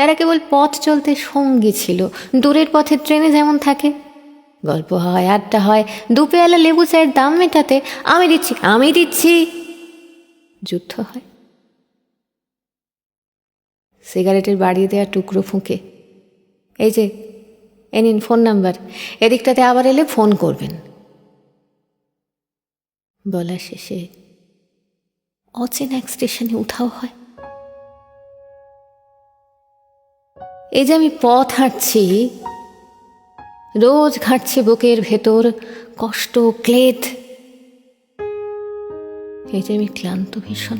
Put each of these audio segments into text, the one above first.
তারা কেবল পথ চলতে সঙ্গী ছিল। দূরের পথে ট্রেনে যেমন থাকে। গল্প হয়, আড্ডা হয় দু পেয়ালা লেবু চায়ের দাম মেটাতে আমি দিচ্ছি আমি দিচ্ছি। যুদ্ধ হয়। সিগারেটের বাড়িয়ে দেওয়া টুকরো ফুঁকে। এই যে, এ নিন ফোন নাম্বার। এদিকটাতে আবার এলে ফোন করবেন। বলা শেষে অচেনা এক স্টেশনে উঠাও হয়। এই যে আমি পথ হাঁটছি, রোজ ঘাঁটছি বুকের ভেতর কষ্ট ক্লেদ। এই যে আমি ক্লান্ত ভীষণ।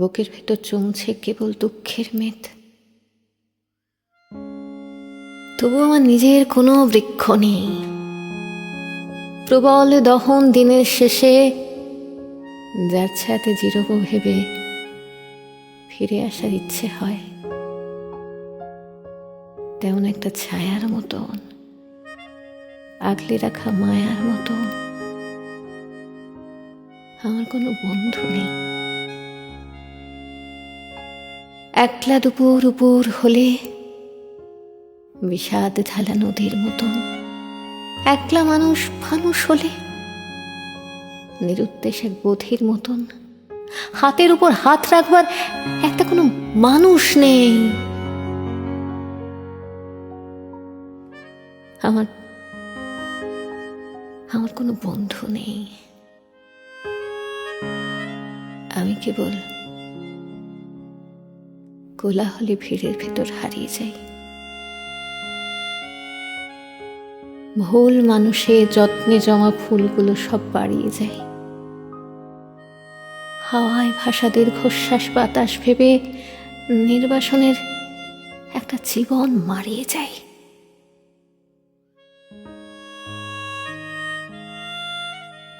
বুকের ভেতর চমছে কেবল দুঃখের মেদ। তবু আমার নিজের কোনো বৃক্ষ নেই। প্রবল দহন দিনের শেষে যার ছাতে জিরব ভেবে ফিরে আসার ইচ্ছে হয়। তেমন একটা ছায়ার মতন, আগলে রাখা মায়ার মতন। আমার কোনো বন্ধু নেই। একলা দুপুর উপর হলে বিষাদ ঢালা নদীর মতন, একলা মানুষ মানুষ হলে নিরুদ্দেশ বোধের মতন। হাতের উপর হাত রাখবার একটা কোনো মানুষ নেই। আমার আমার কোনো বন্ধু নেই। আমি কেবল কোলাহলে ভিড়ের ভেতর হারিয়ে যাই। ভুল মানুষের যত্নে জমা ফুলগুলো সব বাড়িয়ে যায় হাওয়ায় ভাষা দীর্ঘশ্বাস বাতাস ভেবে নির্বাসনের একটা জীবন মারিয়ে যায়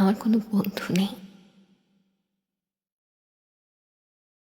আমার কোনো বন্ধু নেই।